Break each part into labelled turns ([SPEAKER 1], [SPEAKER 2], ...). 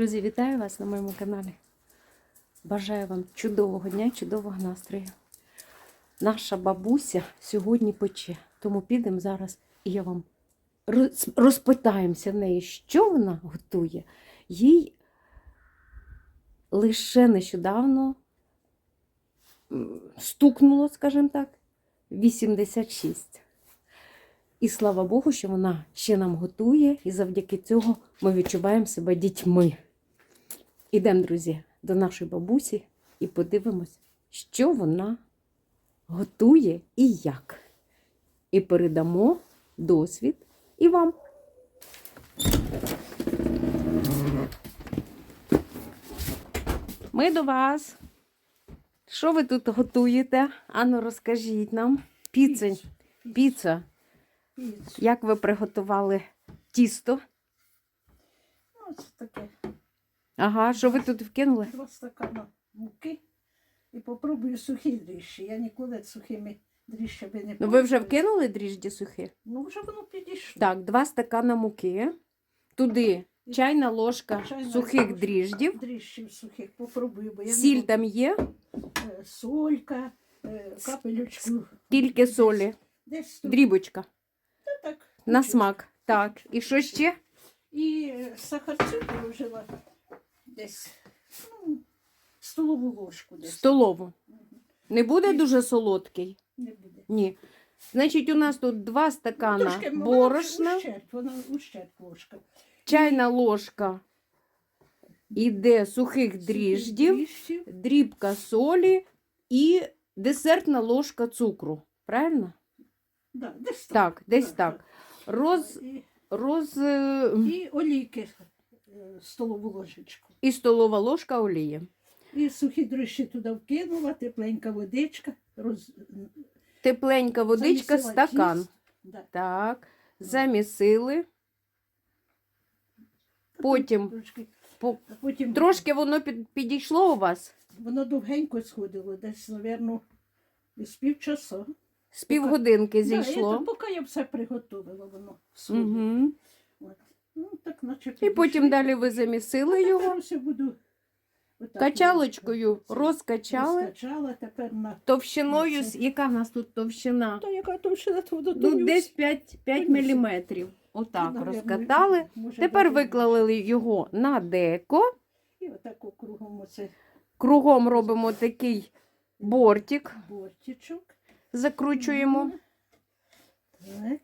[SPEAKER 1] Друзі, вітаю вас на моєму каналі. Бажаю вам чудового дня, чудового настрою. Наша бабуся сьогодні пече, тому підемо зараз і я вам розпитаємося в неї, що вона готує. Їй лише нещодавно стукнуло, скажімо так, 86. І слава Богу, що вона ще нам готує, і завдяки цього ми відчуваємо себе дітьми. Ідемо, друзі, до нашої бабусі і подивимось, що вона готує і як. І передамо досвід і вам. Ми до вас. Що ви тут готуєте? Ану, розкажіть нам. Піца. Піца. Як ви приготували тісто?
[SPEAKER 2] Ну, це таке.
[SPEAKER 1] Ага, що ви тут вкинули?
[SPEAKER 2] Два стакана муки і попробую сухі дріжджі. Я ніколи сухими дріжджами не
[SPEAKER 1] Ну ви вже вкинули дріжджі сухі?
[SPEAKER 2] Ну, вже воно підійшло.
[SPEAKER 1] Так, два стакана муки. Туди чайна ложка
[SPEAKER 2] Чайна
[SPEAKER 1] сухих
[SPEAKER 2] ложка.
[SPEAKER 1] дріждів.
[SPEAKER 2] Дріжджів сухих попробую, бо я
[SPEAKER 1] Сіль
[SPEAKER 2] не
[SPEAKER 1] там є.
[SPEAKER 2] Е, солька, е, капелючку.
[SPEAKER 1] тільки солі,
[SPEAKER 2] Десь тут.
[SPEAKER 1] дрібочка
[SPEAKER 2] Та так.
[SPEAKER 1] на смак. Так, і що ще?
[SPEAKER 2] І е, сахарцю положила десь ну, столову ложку десь.
[SPEAKER 1] Столову. Не буде дуже солодкий?
[SPEAKER 2] Не буде.
[SPEAKER 1] Ні. Значить, у нас тут два стакана
[SPEAKER 2] Трошки, вона
[SPEAKER 1] борошна,
[SPEAKER 2] ущерть, Вона ущерть ложка.
[SPEAKER 1] чайна ложка іде сухих дріждів.
[SPEAKER 2] Дріжджів.
[SPEAKER 1] дрібка солі і десертна ложка цукру. Правильно?
[SPEAKER 2] Да, десь
[SPEAKER 1] Так, десь
[SPEAKER 2] Так,
[SPEAKER 1] так. Роз,
[SPEAKER 2] І,
[SPEAKER 1] роз е,
[SPEAKER 2] і олійки столову ложечку.
[SPEAKER 1] і столова ложка олії.
[SPEAKER 2] І сухі дрожжі туди вкинула, тепленька водичка. Роз...
[SPEAKER 1] Тепленька водичка,
[SPEAKER 2] замісила
[SPEAKER 1] стакан.
[SPEAKER 2] Да.
[SPEAKER 1] Так. Замісили. Потім,
[SPEAKER 2] Трошки,
[SPEAKER 1] по-
[SPEAKER 2] а потім
[SPEAKER 1] трошки воно під, підійшло у вас
[SPEAKER 2] воно довгенько сходило, десь, мабуть, з півчаса.
[SPEAKER 1] з півгодинки
[SPEAKER 2] Да, і
[SPEAKER 1] зійшло.
[SPEAKER 2] то, поки я все приготувала, воно сходило.
[SPEAKER 1] Угу.
[SPEAKER 2] От. Ну, так, наче
[SPEAKER 1] І потім далі ви замісили його.
[SPEAKER 2] Тепер ось буду отак
[SPEAKER 1] Качалочкою розкачали.
[SPEAKER 2] Розкачала, тепер на...
[SPEAKER 1] Товщиною, з- яка в нас тут товщина?
[SPEAKER 2] Та яка товщина твого
[SPEAKER 1] Ну, десь 5, 5
[SPEAKER 2] Тонюсінько.
[SPEAKER 1] міліметрів. Отак розкатали. Тепер виклали його на деко.
[SPEAKER 2] І отак округом оце
[SPEAKER 1] Кругом робимо такий бортик,
[SPEAKER 2] бортичок.
[SPEAKER 1] закручуємо.
[SPEAKER 2] Так.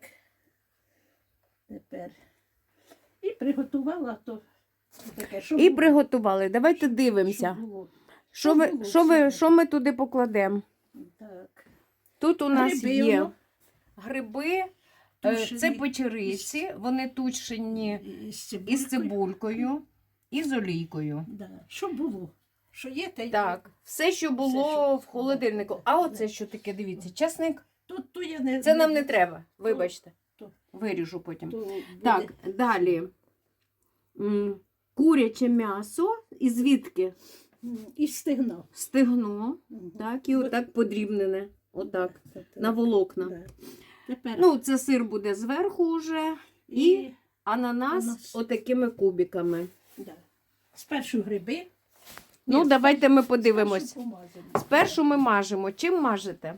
[SPEAKER 2] Тепер. І приготувала то таке, що
[SPEAKER 1] І
[SPEAKER 2] було,
[SPEAKER 1] приготували. Давайте
[SPEAKER 2] що
[SPEAKER 1] дивимося.
[SPEAKER 2] було.
[SPEAKER 1] Що, ви,
[SPEAKER 2] було
[SPEAKER 1] що, ви,
[SPEAKER 2] всього?
[SPEAKER 1] що ми туди покладемо?
[SPEAKER 2] Так.
[SPEAKER 1] Тут у нас є
[SPEAKER 2] воно.
[SPEAKER 1] гриби, е,
[SPEAKER 2] Тушені.
[SPEAKER 1] це печериці, вони тушені
[SPEAKER 2] Із цибулькою.
[SPEAKER 1] із цибулькою і з олійкою.
[SPEAKER 2] Да. Що було? Що є, те й
[SPEAKER 1] Так, все, що було
[SPEAKER 2] що-
[SPEAKER 1] в холодильнику. А оце що таке, дивіться, часник.
[SPEAKER 2] Тут то я не
[SPEAKER 1] Це нам не треба, вибачте.
[SPEAKER 2] то-
[SPEAKER 1] Виріжу потім.
[SPEAKER 2] То буде-
[SPEAKER 1] Так, далі. Куряче м'ясо. І звідки?
[SPEAKER 2] І стегна.
[SPEAKER 1] Стегно.
[SPEAKER 2] Мгм.
[SPEAKER 1] Так, і отак подрібнене. Отак.
[SPEAKER 2] Так, так,
[SPEAKER 1] На волокна.
[SPEAKER 2] да. Тепер
[SPEAKER 1] Ну, це сир буде зверху вже. І ананас
[SPEAKER 2] Ананас.
[SPEAKER 1] отакими кубиками.
[SPEAKER 2] да. спершу гриби.
[SPEAKER 1] Ну,
[SPEAKER 2] Ні,
[SPEAKER 1] давайте ми
[SPEAKER 2] спершу
[SPEAKER 1] подивимось.
[SPEAKER 2] помазані.
[SPEAKER 1] Спершу ми мажемо. Чим мажете?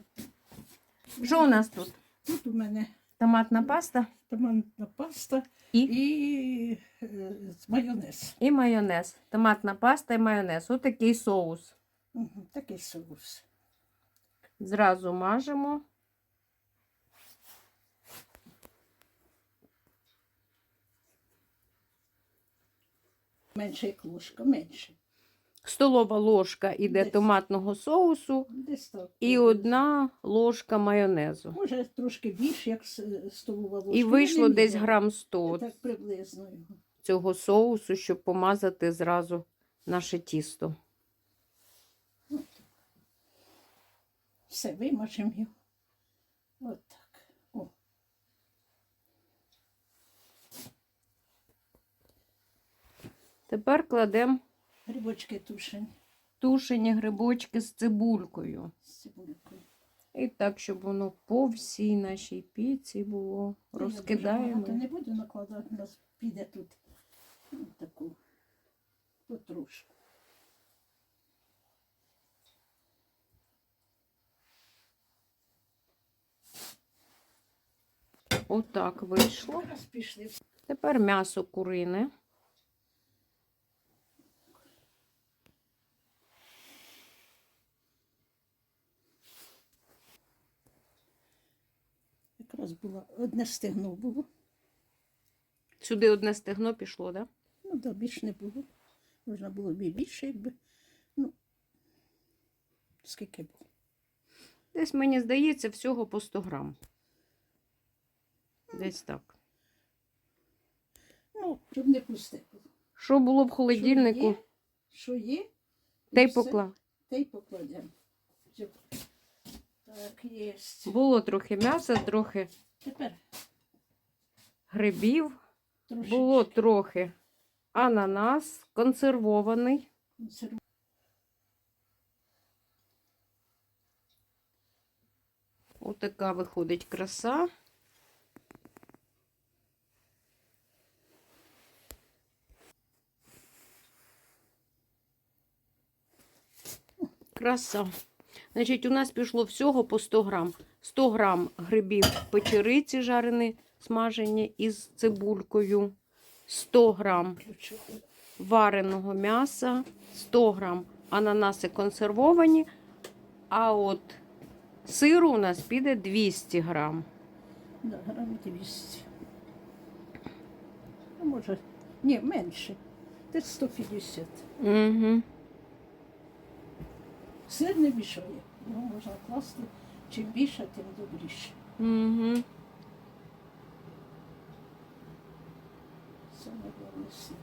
[SPEAKER 1] Що у нас тут?
[SPEAKER 2] Тут у мене
[SPEAKER 1] Томатна паста
[SPEAKER 2] томатна паста
[SPEAKER 1] І?
[SPEAKER 2] і е, майонез.
[SPEAKER 1] і майонез. Томатна паста і майонез. Отакий соус.
[SPEAKER 2] Мгм, Такий соус.
[SPEAKER 1] Зразу мажемо.
[SPEAKER 2] Менше як ложка, менше.
[SPEAKER 1] Столова ложка іде
[SPEAKER 2] Десь.
[SPEAKER 1] томатного соусу
[SPEAKER 2] Десь так.
[SPEAKER 1] і одна ложка майонезу.
[SPEAKER 2] Може трошки більше, як с- столова ложка.
[SPEAKER 1] І
[SPEAKER 2] Я
[SPEAKER 1] вийшло
[SPEAKER 2] не
[SPEAKER 1] десь
[SPEAKER 2] міряла.
[SPEAKER 1] грам 100
[SPEAKER 2] Так приблизно його.
[SPEAKER 1] цього соусу, щоб помазати зразу наше тісто.
[SPEAKER 2] Все, вимажемо його. От так. О.
[SPEAKER 1] Тепер кладемо
[SPEAKER 2] Грибочки тушені
[SPEAKER 1] тушені грибочки з цибулькою.
[SPEAKER 2] з цибулькою.
[SPEAKER 1] І так, щоб воно по всій нашій піці було.
[SPEAKER 2] Ну, я
[SPEAKER 1] Розкидаємо.
[SPEAKER 2] багато не буду накладати, у нас піде тут ну, таку. потрошку.
[SPEAKER 1] Отак вийшло. Тепер м'ясо курине.
[SPEAKER 2] Якраз було одне стегно було.
[SPEAKER 1] Сюди одне стегно пішло, так? Да?
[SPEAKER 2] Ну, да, більш не було. Можна було б і більше, якби. Ну, скільки було?
[SPEAKER 1] Десь, мені здається, всього по 100 грам. Десь так.
[SPEAKER 2] Ну, щоб не пусте.
[SPEAKER 1] Що було в холодильнику,
[SPEAKER 2] Що є, що є,
[SPEAKER 1] те й
[SPEAKER 2] все,
[SPEAKER 1] поклав.
[SPEAKER 2] те й покладемо. Так, є.
[SPEAKER 1] Було трохи м'яса, трохи
[SPEAKER 2] Тепер
[SPEAKER 1] грибів,
[SPEAKER 2] трошки
[SPEAKER 1] було трохи ананас консервований.
[SPEAKER 2] консерву-
[SPEAKER 1] Отака виходить краса. Краса. Значить, у нас пішло всього по 100 грам. 100 грам грибів печериці жарені, смажені із цибулькою. 100 грам вареного м'яса, 100 грам ананаси консервовані, а от сиру у нас піде 200 грам.
[SPEAKER 2] Да, грам 200. Ну, може, ні, менше. Десь 150.
[SPEAKER 1] Угу.
[SPEAKER 2] Сир не мішає. Його можна класти. Чим більше, тим добріше.
[SPEAKER 1] Угу.
[SPEAKER 2] Саме головне сир.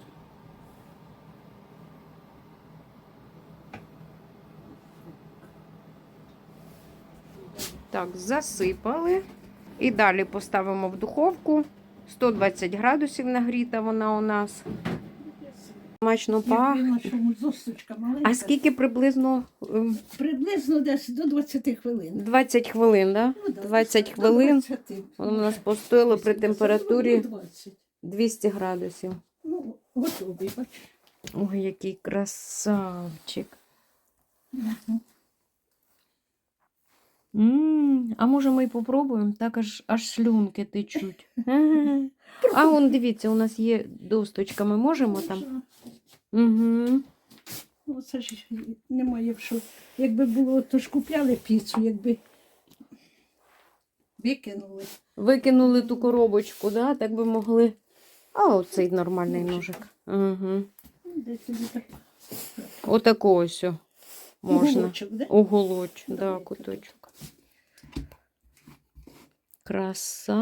[SPEAKER 1] Так, засипали. І далі поставимо в духовку. 120 градусів нагріта вона у нас. Смачно пахне. А скільки приблизно? Ем,
[SPEAKER 2] Приблизно десь до 20 хвилин.
[SPEAKER 1] 20 хвилин, да?
[SPEAKER 2] Ну, да,
[SPEAKER 1] 20 хвилин.
[SPEAKER 2] 20.
[SPEAKER 1] Воно у нас постояло при
[SPEAKER 2] Ну,
[SPEAKER 1] температурі
[SPEAKER 2] ну, 20.
[SPEAKER 1] 200 градусів.
[SPEAKER 2] Ну, готовий, бач.
[SPEAKER 1] Ой, який красавчик.
[SPEAKER 2] Мгм.
[SPEAKER 1] М а може ми й попробуємо? Так аж, аж слюнки течуть. Ага. А он, дивіться, у нас є досточка, ми можемо там. Угу.
[SPEAKER 2] Ну, це ж немає в що. Якби було, то ж купляли піцу, якби викинули.
[SPEAKER 1] Викинули ту коробочку, да? так би могли. А оцей нормальний ножик. Угу.
[SPEAKER 2] Де тобі так?
[SPEAKER 1] Отако ось о можна.
[SPEAKER 2] Уголочок, де?
[SPEAKER 1] Оголоч, да, куточок. Краса.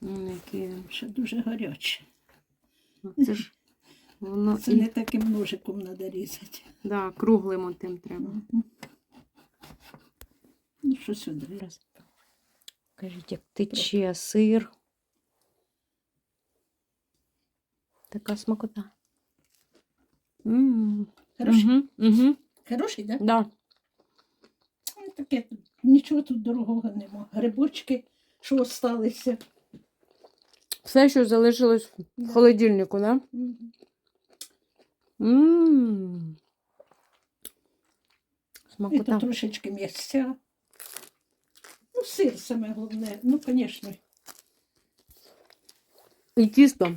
[SPEAKER 1] Ну, які-
[SPEAKER 2] Ще дуже гаряче.
[SPEAKER 1] Це ж воно
[SPEAKER 2] Це
[SPEAKER 1] і
[SPEAKER 2] не таким ножиком треба різати.
[SPEAKER 1] да, круглим отим треба.
[SPEAKER 2] Ну, що сюди?
[SPEAKER 1] Раз. Кажіть, як тече сир. Така смакота. М.
[SPEAKER 2] Хороший?
[SPEAKER 1] Мгм.
[SPEAKER 2] Хороший, так? Да?
[SPEAKER 1] Да.
[SPEAKER 2] Ну, Таке, тут, нічого тут дорогого нема. Грибочки, що осталися.
[SPEAKER 1] Все, що залишилось в
[SPEAKER 2] Да.
[SPEAKER 1] холодильнику, да?
[SPEAKER 2] Мгм.
[SPEAKER 1] М.
[SPEAKER 2] І тут трошечки м'ясця. Ну, сир саме головне. Ну, звісно,
[SPEAKER 1] І тісто.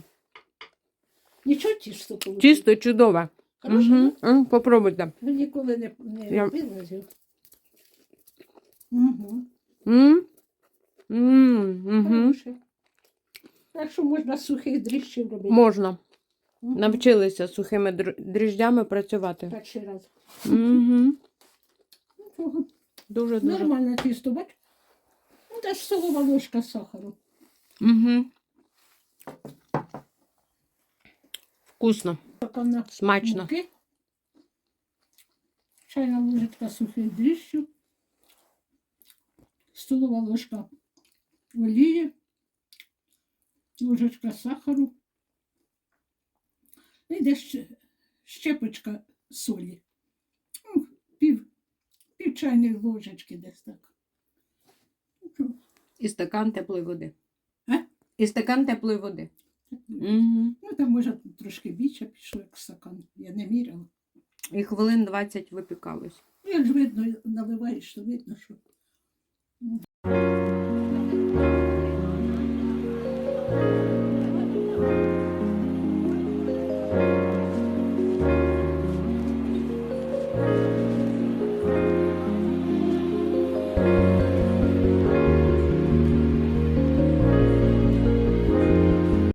[SPEAKER 2] нічого тісто вийшло.
[SPEAKER 1] Тісто чудове.
[SPEAKER 2] Хороше,
[SPEAKER 1] Угу.
[SPEAKER 2] да?
[SPEAKER 1] Попробуйте.
[SPEAKER 2] Ви ніколи не, не
[SPEAKER 1] Я-
[SPEAKER 2] робили. Угу.
[SPEAKER 1] М? М, мгм.
[SPEAKER 2] Так що можна сухих дріжджів робити.
[SPEAKER 1] Можна.
[SPEAKER 2] Мгм.
[SPEAKER 1] Навчилися сухими др- дріжджами працювати.
[SPEAKER 2] Перший раз.
[SPEAKER 1] Угу.
[SPEAKER 2] Нічого.
[SPEAKER 1] Дуже дуже.
[SPEAKER 2] Нормальне тісто, бач? Ну, десь столова ложка сахару.
[SPEAKER 1] Угу. Вкусно, смачно.
[SPEAKER 2] муки. Чайна ложечка сухих дріжджів. Столова ложка олії. Ложечка сахару. І десь ще- щепочка солі. Ну, Пів, пів чайної ложечки десь так.
[SPEAKER 1] І стакан теплої води.
[SPEAKER 2] А?
[SPEAKER 1] І стакан теплої води. Угу.
[SPEAKER 2] Ну, там, може, трошки більше пішло, як стакан. Я не міряла.
[SPEAKER 1] І хвилин 20 випікалось.
[SPEAKER 2] Ну, як ж видно, наливаєш, то видно, що.